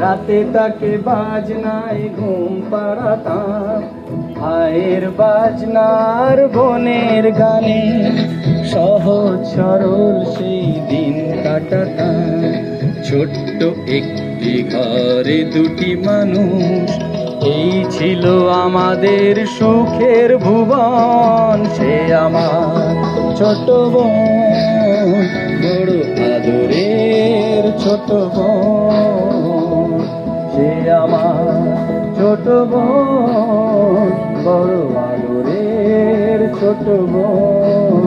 রাতে তাকে বাজনায় ঘুম পাড়াতাম। ভাইয়ের বাজনার বোনের গানে সহজ সরল সেই দিন কাটাতাম। ছোট্ট একটি ঘরে দুটি মানুষ, এই ছিল আমাদের সুখের ভুবন। সে আমার ছোট বোন, বড় আদরের ছোট বোন। ছোট বোন, বড় আদরের ছোট বোন।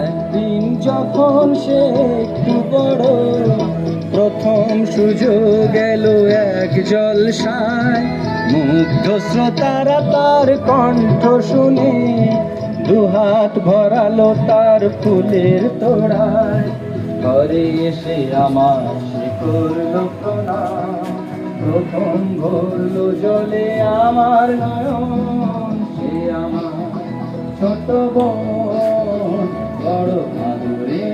একদিন যখন সে একটু বড়, প্রথম সুযোগ এলো এক জলসায়। মুগ্ধ শ্রোতারা তার কণ্ঠ শুনে দুহাত ভরালো তার ফুলের তোড়ায়। ঘরে এসে আমার সে প্রথম জলে আমার সে আমার ছোট বড় আদরে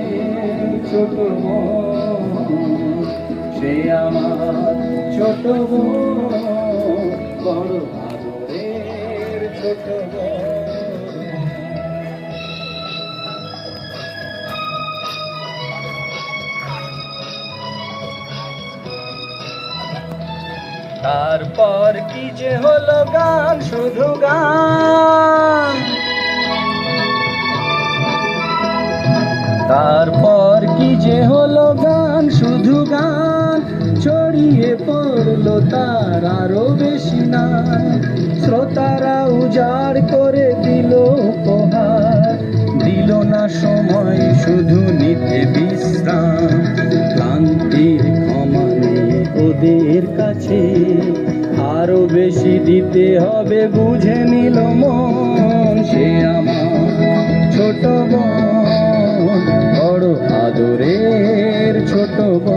ছোট সে আমার ছোট বড় ছোট তারপর কি যে হলো গান, শুধু গান। তারপর কি যে হলো গান, শুধু গান। ছড়িয়ে পড়ল তার আরও বেশি না শ্রোতারা উজাড় করে দিল উপহার। দিল না সময়, শুধু বুঝে নিল মন সে আমার ছোট বড় আদরের ছোট বোন।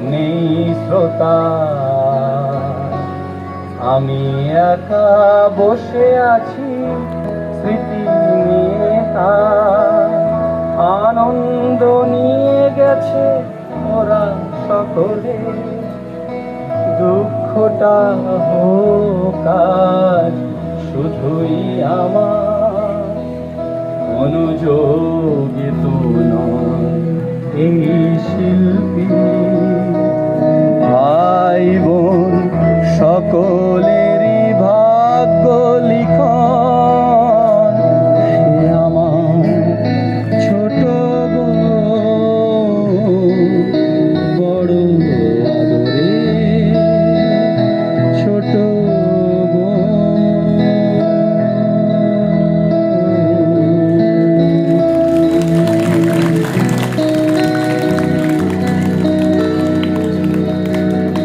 নেই শ্রোতা। আমি একা বসে আছি স্মৃতি নিয়ে আনন্দ নিয়ে গেছে ওরা সকলে। দুঃখটা হোক শুধুই আমার। অনুযোগে তো